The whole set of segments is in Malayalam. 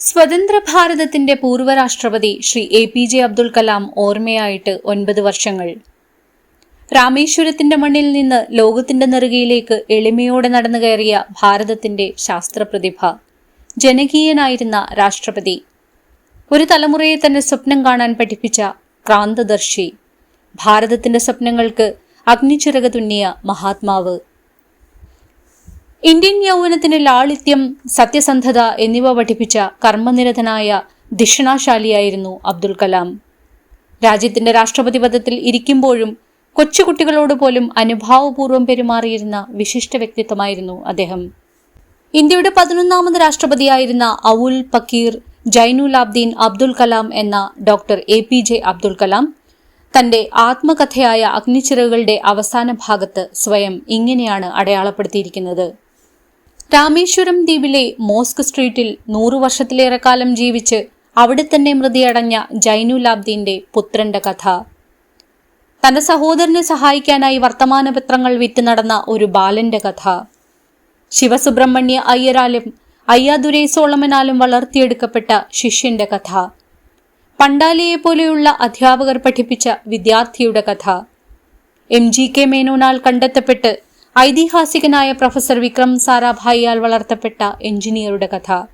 സ്വതന്ത്ര ഭാരതത്തിന്റെ പൂർവരാഷ്ട്രപതി Shri A P J Abdul Kalam ഓർമ്മയായിട്ട് ഒൻപത് വർഷങ്ങൾ. രാമേശ്വരത്തിന്റെ മണ്ണിൽ നിന്ന് ലോകത്തിന്റെ നെറുകയിലേക്ക് എളിമയോടെ നടന്നു കയറിയ ഭാരതത്തിന്റെ ശാസ്ത്രപ്രതിഭ ജനകീയനായിരുന്ന രാഷ്ട്രപതി. ഒരു തലമുറയെ തന്നെ സ്വപ്നം കാണാൻ പഠിപ്പിച്ച ക്രാന്തദർശി ഭാരതത്തിന്റെ സ്വപ്നങ്ങൾക്ക് അഗ്നിചിറക തുന്നിയ മഹാത്മാവ്. ഇന്ത്യൻ യൗവനത്തിന് ലാളിത്യം സത്യസന്ധത എന്നിവ പഠിപ്പിച്ച കർമ്മനിരതനായ ദിഷണാശാലിയായിരുന്നു അബ്ദുൽ കലാം. രാജ്യത്തിന്റെ രാഷ്ട്രപതി പദത്തിൽ ഇരിക്കുമ്പോഴും കൊച്ചുകുട്ടികളോട് പോലും അനുഭാവപൂർവം പെരുമാറിയിരുന്ന വിശിഷ്ട വ്യക്തിത്വമായിരുന്നു അദ്ദേഹം. ഇന്ത്യയുടെ പതിനൊന്നാമത് രാഷ്ട്രപതിയായിരുന്ന ഔൽ പക്കീർ ജൈനുലാബ്ദീൻ അബ്ദുൽ കലാം എന്ന doctor A P J Abdul Kalam തന്റെ ആത്മകഥയായ അഗ്നിച്ചിറകുകളുടെ അവസാന ഭാഗത്ത് സ്വയം ഇങ്ങനെയാണ് അടയാളപ്പെടുത്തിയിരിക്കുന്നത്. രാമേശ്വരം ദ്വീപിലെ മോസ്ക് സ്ട്രീറ്റിൽ നൂറു വർഷത്തിലേറെ കാലം ജീവിച്ച് അവിടെ തന്നെ മൃതിയടഞ്ഞ ജൈനുലാബ്ദീന്റെ പുത്രന്റെ കഥ. തന്റെ സഹോദരനെ സഹായിക്കാനായി വർത്തമാനപത്രങ്ങൾ വിറ്റ് നടന്ന ഒരു ബാലന്റെ കഥ. ശിവസുബ്രഹ്മണ്യ അയ്യരാലും അയ്യാദുരൈ സോളമനാലും വളർത്തിയെടുക്കപ്പെട്ട ശിഷ്യന്റെ കഥ. പണ്ടാലിയെ പോലെയുള്ള അധ്യാപകർ പഠിപ്പിച്ച വിദ്യാർത്ഥിയുടെ കഥ. എം ജി കെ മേനോനാൽ കണ്ടെത്തപ്പെട്ട് ഐതിഹാസികനായ പ്രൊഫസർ വിക്രം സാരാഭായിയാൽ വളർത്തപ്പെട്ട എഞ്ചിനീയറുടെ കഥ.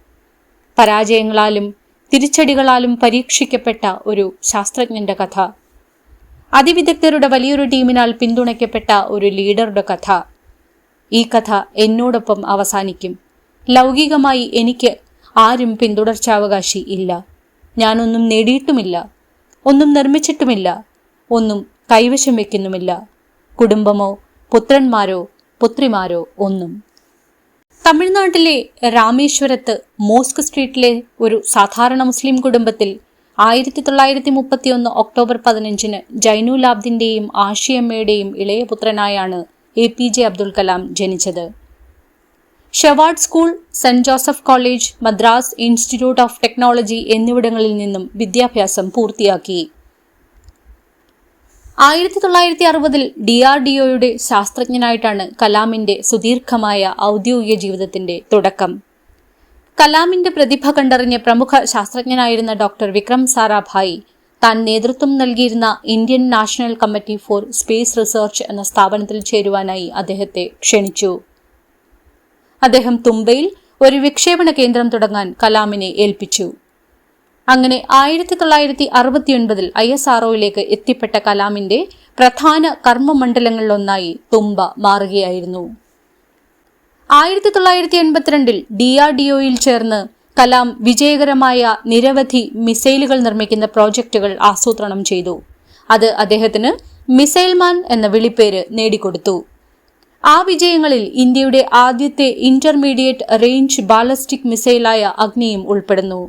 പരാജയങ്ങളാലും തിരിച്ചടികളാലും പരീക്ഷിക്കപ്പെട്ട ഒരു ശാസ്ത്രജ്ഞന്റെ കഥ. അതിവിദഗ്ധരുടെ വലിയൊരു ടീമിനാൽ പിന്തുണയ്ക്കപ്പെട്ട ഒരു ലീഡറുടെ കഥ. ഈ കഥ എന്നോടൊപ്പം അവസാനിക്കും. ലൗകികമായി എനിക്ക് ആരും പിന്തുടർച്ചാവകാശി ഇല്ല. ഞാനൊന്നും നേടിയിട്ടുമില്ല. ഒന്നും നിർമ്മിച്ചിട്ടുമില്ല. ഒന്നും കൈവശം വയ്ക്കുന്നുമില്ല കുടുംബമോ പുത്രന്മാരോ പുത്രിമാരോ ഒന്നും. തമിഴ്നാട്ടിലെ രാമേശ്വരത്ത് മോസ്ക് സ്ട്രീറ്റിലെ ഒരു സാധാരണ മുസ്ലിം കുടുംബത്തിൽ ആയിരത്തി തൊള്ളായിരത്തി മുപ്പത്തിയൊന്ന് ഒക്ടോബർ പതിനഞ്ചിന് ജൈനുലാബ്ദിന്റെയും ആഷിയമ്മയുടെയും ഇളയ പുത്രനായാണ് A P J Abdul Kalam ജനിച്ചത്. Schwartz school saint Joseph college Madras institute of technology എന്നിവിടങ്ങളിൽ നിന്നും വിദ്യാഭ്യാസം പൂർത്തിയാക്കി. ആയിരത്തി തൊള്ളായിരത്തി അറുപതിൽ ഡി ആർ ഡി ഒയുടെ ശാസ്ത്രജ്ഞനായിട്ടാണ് കലാമിന്റെ സുദീർഘമായ ഔദ്യോഗിക ജീവിതത്തിന്റെ തുടക്കം. കലാമിന്റെ പ്രതിഭ കണ്ടറിഞ്ഞ പ്രമുഖ ശാസ്ത്രജ്ഞനായിരുന്ന ഡോക്ടർ വിക്രം സാരാഭായി താൻ നേതൃത്വം നൽകിയിരുന്ന Indian national committee for space research എന്ന സ്ഥാപനത്തിൽ ചേരുവാനായി അദ്ദേഹത്തെ ക്ഷണിച്ചു. അദ്ദേഹം തുമ്പയിൽ ഒരു വിക്ഷേപണ കേന്ദ്രം തുടങ്ങാൻ കലാമിനെ ഏൽപ്പിച്ചു. അങ്ങനെ ആയിരത്തി തൊള്ളായിരത്തി അറുപത്തിയൊൻപതിൽ ഐ എസ് ആർഒയിലേക്ക് എത്തിപ്പെട്ട കലാമിന്റെ പ്രധാന കർമ്മമണ്ഡലങ്ങളിലൊന്നായി തുമ്പ മാറുകയായിരുന്നു. ആയിരത്തി തൊള്ളായിരത്തി എൺപത്തിരണ്ടിൽ ഡി ആർ ഡി ഒയിൽ ചേർന്ന് കലാം വിജയകരമായ നിരവധി മിസൈലുകൾ നിർമ്മിക്കുന്ന പ്രോജക്റ്റുകൾ ആസൂത്രണം ചെയ്തു. അത് അദ്ദേഹത്തിന് മിസൈൽമാൻ എന്ന വിളിപ്പേര് നേടിക്കൊടുത്തു. ആ വിജയങ്ങളിൽ ഇന്ത്യയുടെ ആദ്യത്തെ ഇന്റർമീഡിയറ്റ് റേഞ്ച് ബാലസ്റ്റിക് മിസൈലായ അഗ്നിയും ഉൾപ്പെടുന്നു.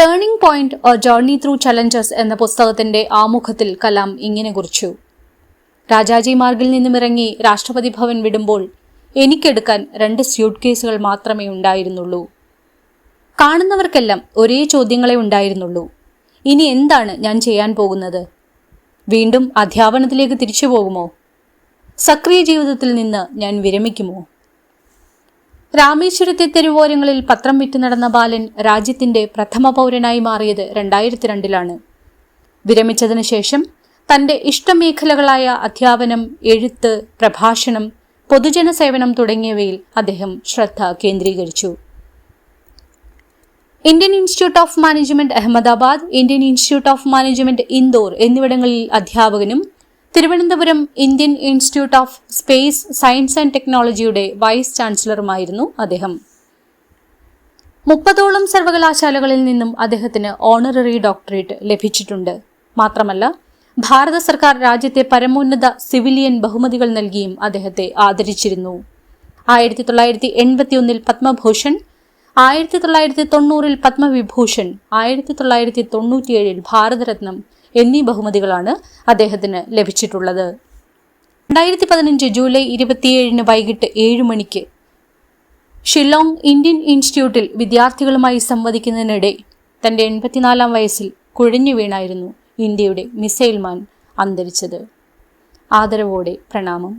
Turning point or journey through challenges എന്ന പുസ്തകത്തിന്റെ ആമുഖത്തിൽ കലാം ഇങ്ങനെ കുറിച്ചു. രാജാജി മാർഗിൽ നിന്നും ഇറങ്ങി രാഷ്ട്രപതി ഭവൻ വിടുമ്പോൾ എനിക്കെടുക്കാൻ രണ്ട് സ്യൂട്ട് കേസുകൾ മാത്രമേ ഉണ്ടായിരുന്നുള്ളൂ. കാണുന്നവർക്കെല്ലാം ഒരേ ചോദ്യങ്ങളെ ഉണ്ടായിരുന്നുള്ളൂ. ഇനി എന്താണ് ഞാൻ ചെയ്യാൻ പോകുന്നത്? വീണ്ടും അധ്യാപനത്തിലേക്ക് തിരിച്ചു പോകുമോ? സക്രിയ ജീവിതത്തിൽ നിന്ന് ഞാൻ വിരമിക്കുമോ? രാമേശ്വരത്തെ തെരുവോരങ്ങളിൽ പത്രം വിറ്റ് നടന്ന ബാലൻ രാജ്യത്തിന്റെ പ്രഥമ പൗരനായി മാറിയത് രണ്ടായിരത്തി രണ്ടിലാണ് വിരമിച്ചതിനു ശേഷം തന്റെ ഇഷ്ടമേഖലകളായ അധ്യാപനം എഴുത്ത് പ്രഭാഷണം പൊതുജന സേവനം തുടങ്ങിയവയിൽ അദ്ദേഹം ശ്രദ്ധ കേന്ദ്രീകരിച്ചു. Indian institute of management Ahmedabad Indian institute of management Indore എന്നിവിടങ്ങളിൽ അധ്യാപകനും Thiruvananthapuram Indian institute of space science and ടെക്നോളജിയുടെ വൈസ് ചാൻസലറുമായിരുന്നു അദ്ദേഹം. മുപ്പതോളം സർവകലാശാലകളിൽ നിന്നും അദ്ദേഹത്തിന് ഓണററി ഡോക്ടറേറ്റ് ലഭിച്ചിട്ടുണ്ട്. മാത്രമല്ല ഭാരത സർക്കാർ രാജ്യത്തെ പരമോന്നത സിവിലിയൻ ബഹുമതികൾ നൽകിയും അദ്ദേഹത്തെ ആദരിച്ചിരുന്നു. ആയിരത്തി തൊള്ളായിരത്തി എൺപത്തിയൊന്നിൽ പത്മഭൂഷൺ ആയിരത്തി തൊള്ളായിരത്തി തൊണ്ണൂറിൽ പത്മവിഭൂഷൺ ആയിരത്തി തൊള്ളായിരത്തി തൊണ്ണൂറ്റിയേഴിൽ ഭാരതരത്നം എന്നീ ബഹുമതികളാണ് അദ്ദേഹത്തിന് ലഭിച്ചിട്ടുള്ളത്. രണ്ടായിരത്തി പതിനഞ്ച് ജൂലൈ ഇരുപത്തിയേഴിന് വൈകിട്ട് ഏഴ് മണിക്ക് ഷില്ലോങ് ഇന്ത്യൻ ഇൻസ്റ്റിറ്റ്യൂട്ടിൽ വിദ്യാർത്ഥികളുമായി സംവദിക്കുന്നതിനിടെ തന്റെ എൺപത്തിനാലാം വയസ്സിൽ കുഴഞ്ഞു വീണായിരുന്നു ഇന്ത്യയുടെ മിസൈൽമാൻ അന്തരിച്ചത്. ആദരവോടെ പ്രണാമം.